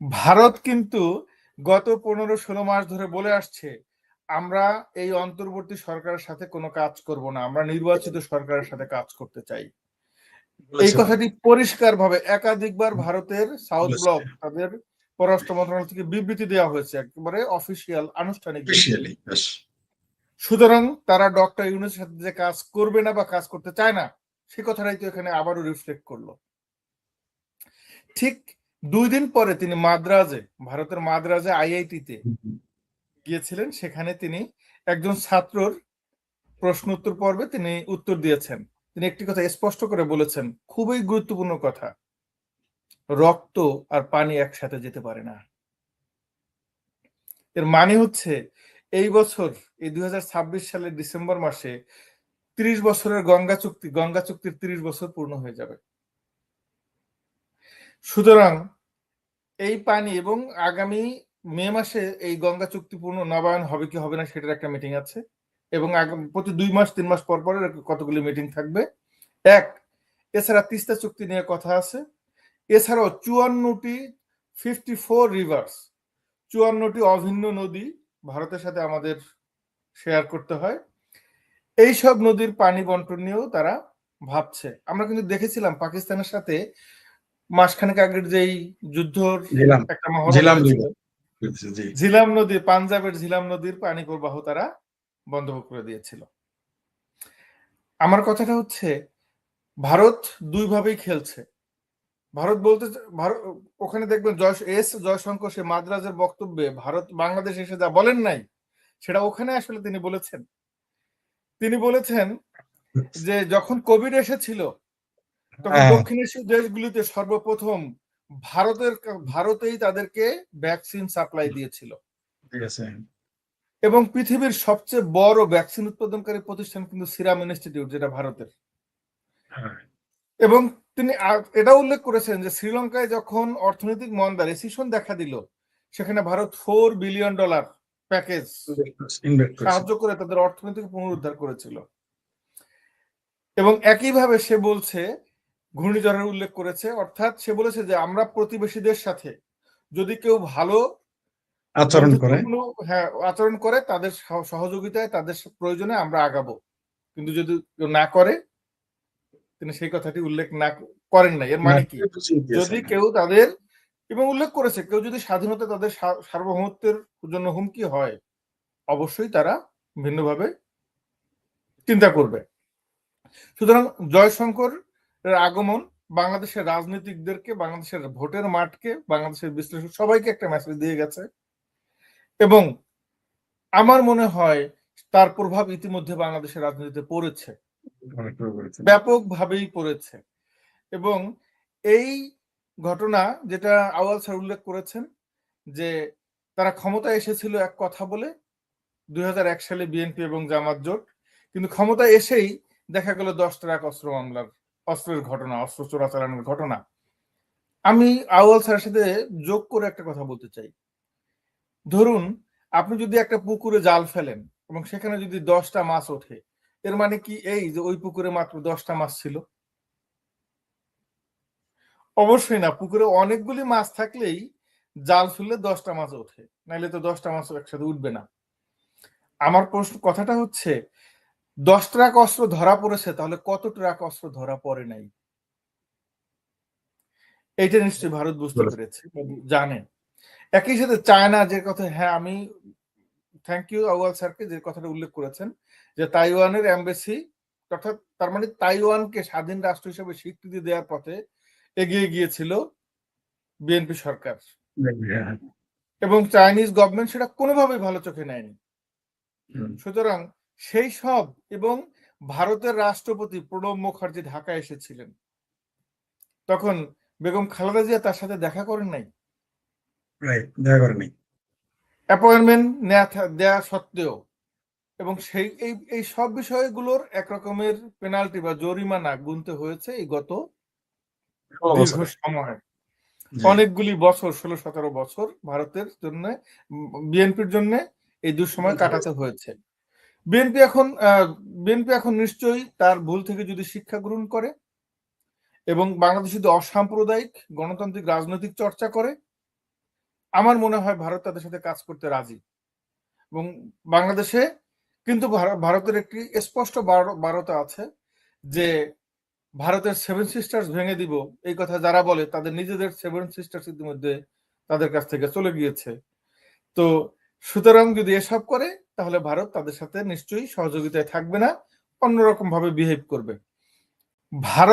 ভারত কিন্তু গত পনেরো ষোলো মাস ধরে বলে আসছে আমরা এই অন্তর্বর্তী সরকারের সাথে কোনো কাজ করব না আমরা নির্বাচিত সরকারের সাথে কাজ করতে চাই। এই কথাটি পরিষ্কার ভাবে একাধিকবার ভারতের সাউথ ব্লক তাদের পররাষ্ট্র মন্ত্রণালয় থেকে বিবৃতি দেওয়া হয়েছে একেবারে অফিসিয়াল আনুষ্ঠানিক সুতরাং তারা ডক্টর ইউনুসের সাথে যে কাজ করবে না বা কাজ করতে চায় না সে কথাটাই তো এখানে আবারও রিফ্লেক্ট করল। ঠিক দুই দিন পরে তিনি মাদ্রাজে ভারতের মাদ্রাজে আইআইটিতে গিয়েছিলেন। সেখানে তিনি একজন ছাত্রর প্রশ্ন উত্তর পর্বে তিনি উত্তর দিয়েছেন। তিনি একটি কথা স্পষ্ট করে বলেছেন খুবই গুরুত্বপূর্ণ কথা রক্ত আর পানি একসাথে যেতে পারে না। এর মানে হচ্ছে এই বছর এই দুই হাজার ছাব্বিশ সালের ডিসেম্বর মাসে ত্রিশ বছরের গঙ্গা চুক্তি গঙ্গা চুক্তির ত্রিশ বছর পূর্ণ হয়ে যাবে। সুতরাং এই পানি এবং আগামী মে মাসে এই গঙ্গা চুক্তি পূর্ণ নবায়ন হবে কি হবে না সেটার একটা মিটিং আছে। এবং প্রতি দুই মাস, তিন মাস পর পর কতগুলি মিটিং থাকবে। এক, এছাড়া তিস্তা চুক্তি নিয়ে কথা আছে। এছাড়াও চুয়ান্নটি ফিফটি ফোর রিভার্স চুয়ান্নটি অভিন্ন নদী ভারতের সাথে আমাদের শেয়ার করতে হয়। এই সব নদীর পানি বন্টন নিয়েও তারা ভাবছে। আমরা কিন্তু দেখেছিলাম পাকিস্তানের সাথে মাসখানেক আগের যেই যুদ্ধর একটা ঝিলাম ঝিলাম নদী পাঞ্জাবের ঝিলাম নদীর পানি প্রবাহ তারা বন্ধ করে দিয়েছিল। আমার কথাটা হচ্ছে ভারত দুইভাবেই খেলছে। ভারত বলতে ভারত ওখানে দেখবেন জয় এস জয়শঙ্কর সে মাদ্রাজের বক্তব্যে ভারত বাংলাদেশ এসে যা বলেন নাই সেটা ওখানে আসলে তিনি বলেছেন। তিনি বলেছেন যে যখন কোভিড এসেছিল তখন হ্যাঁ। দক্ষিণ এশীয় দেশগুলিতে সর্বপ্রথম ভারতের ভারতেই তাদেরকে ভ্যাকসিন সাপ্লাই দিয়েছিল। এবং পৃথিবীর সবচেয়ে বড় ভ্যাকসিন উৎপাদনকারী প্রতিষ্ঠান কিন্তু সিরাম ইনস্টিটিউট যেটা ভারতের। হ্যাঁ। এবং তিনি এটাও উল্লেখ করেছেন যে শ্রীলঙ্কায় যখন অর্থনৈতিক মন্দা রেসিশন দেখা দিল সেখানে Bharat four billion dollar package সাহায্য করে তাদের অর্থনৈতিক পুনরুদ্ধার করেছিল। এবং একইভাবে সে বলছে ঘূর্ণিঝড়ের উল্লেখ করেছে অর্থাৎ সে বলেছে যে আমরা প্রতিবেশীদের সাথে যদি কেউ ভালো আচরণ করে। হ্যাঁ আচরণ করে তাদের সহ- সহযোগিতায় তাদের প্রয়োজনে আমরা আগাবো। কিন্তু যদি কেউ না করে তিনি সেই কথাটি উল্লেখ না করেন নাই। এর মানে কি? যদি কেউ তাদের এবং উল্লেখ করেছে কেউ যদি স্বাধীনতা তাদের সার্বভৌমত্বের জন্য হুমকি হয় অবশ্যই তারা ভিন্নভাবে চিন্তা করবে। সুতরাং জয়শঙ্কর আগমন বাংলাদেশের রাজনীতিকদেরকে বাংলাদেশের ভোটের মাঠকে বাংলাদেশের বিশ্লেষক সবাইকে একটা মেসেজ দিয়ে গেছে। এবং আমার মনে হয় তার প্রভাব ইতিমধ্যে বাংলাদেশের রাজনীতিতে পড়েছে। ব্যাপকভাবেই পড়েছে। এবং এই ঘটনা যেটা আওয়াল স্যার উল্লেখ করেছেন যে তারা ক্ষমতায় এসেছিল এক কথা বলে দুই হাজার এক সালে বিএনপি এবং জামাত জোট। কিন্তু ক্ষমতায় এসেই দেখা গেল দশ ট্রাক অস্ত্র মামলার অস্ত্রের ঘটনা, অস্ত্র চোরাচালানের ঘটনা। আমি আওয়াল স্যারের সাথে যোগ করে একটা কথা বলতে চাই। ধরুন, আপনি যদি একটা পুকুরে জাল ফেলেন এবং সেখানে যদি দশটা মাছ ওঠে, এর মানে কি এই যে ওই পুকুরে মাত্র দশটা মাছ ছিল? অবশ্যই না, পুকুরে অনেকগুলি মাছ থাকলেই জাল ফেললে দশটা মাছ ওঠে নাহলে তো দশটা মাছ একসাথে উঠবে না। আমার প্রশ্ন কথাটা হচ্ছে দশ ট্রাক অস্ত্র ধরা পড়েছে তাহলে কত ট্রাক অস্ত্র ধরা পড়ে নাই? এইটা নিশ্চয়ই ভারত বুঝতে পেরেছে জানে। একই সাথে চায়না যে কথা হ্যাঁ আমি থ্যাংক ইউ আউয়াল স্যারকে যে কথাটা উল্লেখ করেছেন যে তাইওয়ানের এমবেসি অর্থাৎ তার মানে তাইওয়ানকে স্বাধীন রাষ্ট্র হিসেবে স্বীকৃতি দেওয়ার পথে এগিয়ে গিয়েছিল বিএনপি সরকার। এবং চাইনিজ গভর্নমেন্ট সেটা কোনোভাবেই ভালো চোখে নেয়নি। সুতরাং সেই সব এবং ভারতের রাষ্ট্রপতি প্রণব মুখার্জি ঢাকায় এসেছিলেন। তখন বেগম খালেদা জিয়া তার সাথে দেখা করেন নাই? রাইট দেখা করেনি অ্যাপয়েন্টমেন্ট নেওয়া থা- দেওয়া সত্ত্বেও এবং সেই এই এই সব বিষয়গুলোর এক রকমের পেনাল্টি বা জরিমানা গুনতে হয়েছে এই গত দীর্ঘ সময়। অনেকগুলি বছর ষোলো সতেরো বছর ভারতের জন্য বিএনপির জন্য এই দুঃসময় কাটাতে হয়েছে। বিএনপি এখন বিএনপি এখন নিশ্চয়ই তার ভুল থেকে যদি শিক্ষা গ্রহণ করে এবং বাংলাদেশ যদি অসাম্প্রদায়িক গণতান্ত্রিক রাজনৈতিক চর্চা করে, আমার মনে হয় ভারত তাদের সাথে কাজ করতে রাজি। এবং বাংলাদেশে কিন্তু ভার- ভারতের একটি স্পষ্ট বারো- বারতা আছে যে ভারতের সেভেন সিস্টার্স ভেঙে দিব, এই কথা যারা বলে তাদের নিজেদের সেভেন সিস্টার্স ইতিমধ্যে তাদের কাছ থেকে চলে গিয়েছে। তো সুতরাং যদি এসব করে তাহলে ভারত তাদের সাথে নিশ্চয়ই সহযোগিতায় থাকবে না অন্যরকম ভাবে বিহেভ করবে। ভারত